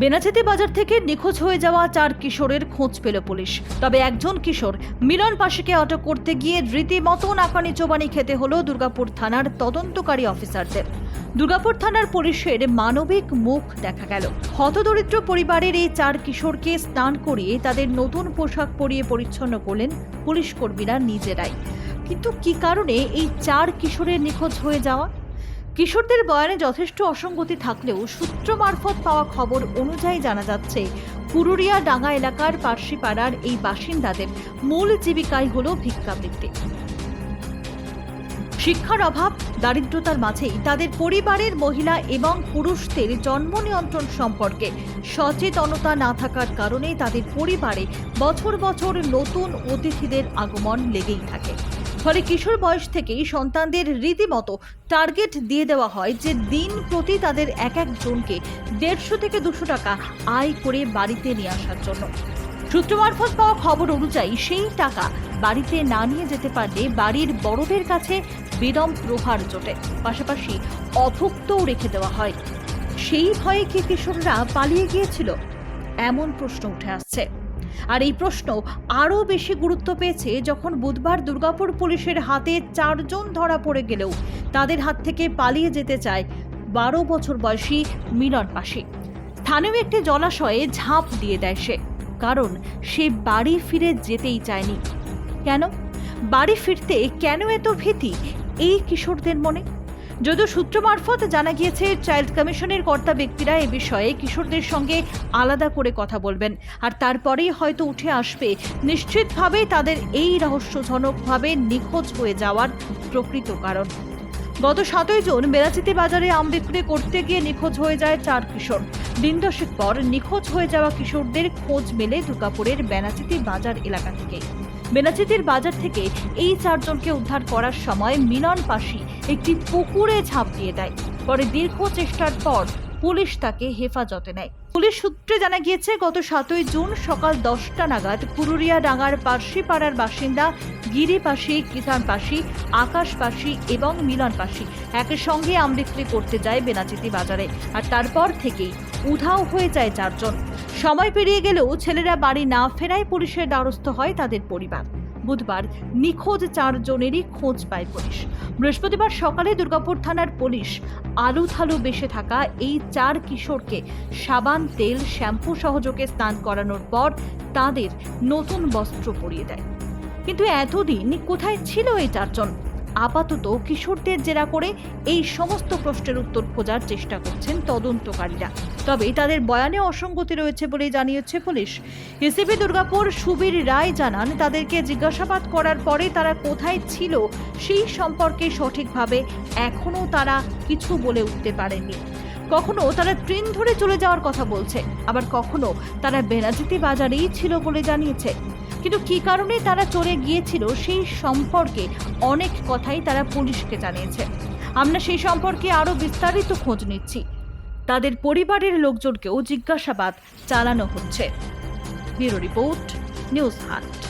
বেনাচেতি বাজার থেকে নিখোঁজ হয়ে যাওয়া চার কিশোরের খোঁজ পেল পুলিশ। তবে একজন কিশোর মিলন পাশিকে আটক করতে গিয়ে রীতিমতো নাকানি চোবানি খেতে হলো দুর্গাপুর থানার তদন্তকারী অফিসারদের। দুর্গাপুর থানার পুলিশের মানবিক মুখ দেখা গেল। হতদরিদ্র পরিবারের এই চার কিশোরকে স্নান করিয়ে তাদের নতুন পোশাক পরিয়ে পরিচ্ছন্ন করলেন পুলিশ কর্মীরা নিজেরাই। কিন্তু কি কারণে এই চার কিশোরের নিখোঁজ হয়ে যাওয়া? কিশোরদের বয়ানে যথেষ্ট অসঙ্গতি থাকলেও সূত্র মারফত পাওয়া খবর অনুযায়ী জানা যাচ্ছে, পুরুলিয়া ডাঙ্গা এলাকার পার্শ্বিপাড়ার এই বাসিন্দাদের মূল জীবিকাই হল ভিক্ষাবৃত্তি। শিক্ষার অভাব, দারিদ্রতার মাঝেই তাদের পরিবারের মহিলা এবং পুরুষদের জন্ম নিয়ন্ত্রণ সম্পর্কে সচেতনতা না থাকার কারণে তাদের পরিবারে বছর বছর নতুন অতিথিদের আগমন লেগেই থাকে। ফলে কিশোর বয়স থেকেই সন্তানদের রীতিমতো টার্গেট দিয়ে দেওয়া হয় যে দিন প্রতি তাদের এক একজনকে দেড়শো থেকে দুশো টাকা আয় করে বাড়িতে নিয়ে আসার জন্য। সূত্র মারফত পাওয়া খবর অনুযায়ী সেই টাকা বাড়িতে না নিয়ে যেতে পারলে বাড়ির বড়দের কাছে বিদম প্রহার জোটে। পাশাপাশি অভুক্তও রেখে দেওয়া হয়। সেই ভয়ে কি কিশোররা পালিয়ে গিয়েছিল? এমন প্রশ্ন উঠে আসছে। আর এই প্রশ্ন আরও বেশি গুরুত্ব পেয়েছে যখন বুধবার দুর্গাপুর পুলিশের হাতে চারজন ধরা পড়ে গেলেও তাদের হাত থেকে পালিয়ে যেতে চায় বারো বছর বয়সী মিলন পাশি স্থানীয় একটি জলাশয়ে ঝাঁপ দিয়ে দেয় সে, কারণ সে বাড়ি ফিরে যেতেই চায়নি। কেন? বাড়ি ফিরতে কেন এত ভীতি? এই কিশোরদের মনে যদিও সূত্র মারফত জানা গিয়েছে, চাইল্ড কমিশনের কর্তা ব্যক্তিরা এ বিষয়ে কিশোরদের সঙ্গে আলাদা করে কথা বলবেন। আর তারপরেই হয়তো উঠে আসবে। নিশ্চিতভাবে তাদের এই রহস্যজনকভাবে নিখোঁজ হয়ে যাওয়ার প্রকৃত কারণ। গত সাতই জুন বেলাচিতি বাজারে আম বিক্রি করতে গিয়ে নিখোঁজ হয়ে যায় চার কিশোর। দিন দশেক পর নিখোঁজ হয়ে যাওয়া কিশোরদের খোঁজ মেলে দুর্গাপুরের বেনাচিতি বাজার এলাকা থেকে। বেনাচিতির বাজার থেকে এই চারজনকে উদ্ধার করার সময় মিলন পাশি একটি পুকুরে ঝাঁপ দিয়ে দেয়। পরে দীর্ঘ চেষ্টার পর পুলিশ তাকে হেফাজতে নেয়। পুলিশ সূত্রে জানা গিয়েছে, গত সাতই জুন সকাল দশটা নাগাদ পুরুলিয়া ডাঙ্গার পার্শ্বিপাড়ার বাসিন্দা গিরি পাশি কিষান পাশি আকাশ পাশি এবং মিলন পাশি একের সঙ্গে আম বিক্রি করতে যায় বেনাচিতি বাজারে। আর তারপর থেকেই উধাও হয়ে যায় চারজন। সময় পেরিয়ে গেলেও ছেলেরা বাড়ি না ফেরায় পুলিশের দ্বারস্থ হয় তাদের পরিবার। বুধবার নিখোঁজ চারজনেরই খোঁজ পায় পুলিশ। বৃহস্পতিবার সকালে দুর্গাপুর থানার পুলিশ আলু থালু বেসে থাকা এই চার কিশোরকে সাবান, তেল, শ্যাম্পু সহযোগে স্নান করানোর পর তাদের নতুন বস্ত্র পরিয়ে দেয়। কিন্তু এতদিন কোথায় ছিল এই চারজন? আপাতত কিশোরদের জেরা করে এই সমস্ত প্রশ্নের উত্তর খোঁজার চেষ্টা করছেন তদন্তকারীরা। তবে তাদের বয়ানে অসঙ্গতি রয়েছে বলে জানিয়েছে পুলিশ। এসিপি দুর্গাপুর সুবীর রায় জানান, তাদেরকে জিজ্ঞাসাবাদ করার পরে তারা কোথায় ছিল সেই সম্পর্কে সঠিকভাবে এখনও তারা কিছু বলে উঠতে পারেননি। কখনো তারা ট্রেন ধরে চলে যাওয়ার কথা বলছে, আবার কখনো তারা বেনাজিতি বাজারেই ছিল বলে জানিয়েছে। কিন্তু কি কারণে তারা চলে গিয়েছিল সেই সম্পর্কে অনেক কথাই তারা পুলিশকে জানিয়েছে। আমরা সেই সম্পর্কে আরও বিস্তারিত খোঁজ নিচ্ছি। তাদের পরিবারের লোকজনকেও জিজ্ঞাসাবাদ চালানো হচ্ছে। Bureau report, news hunt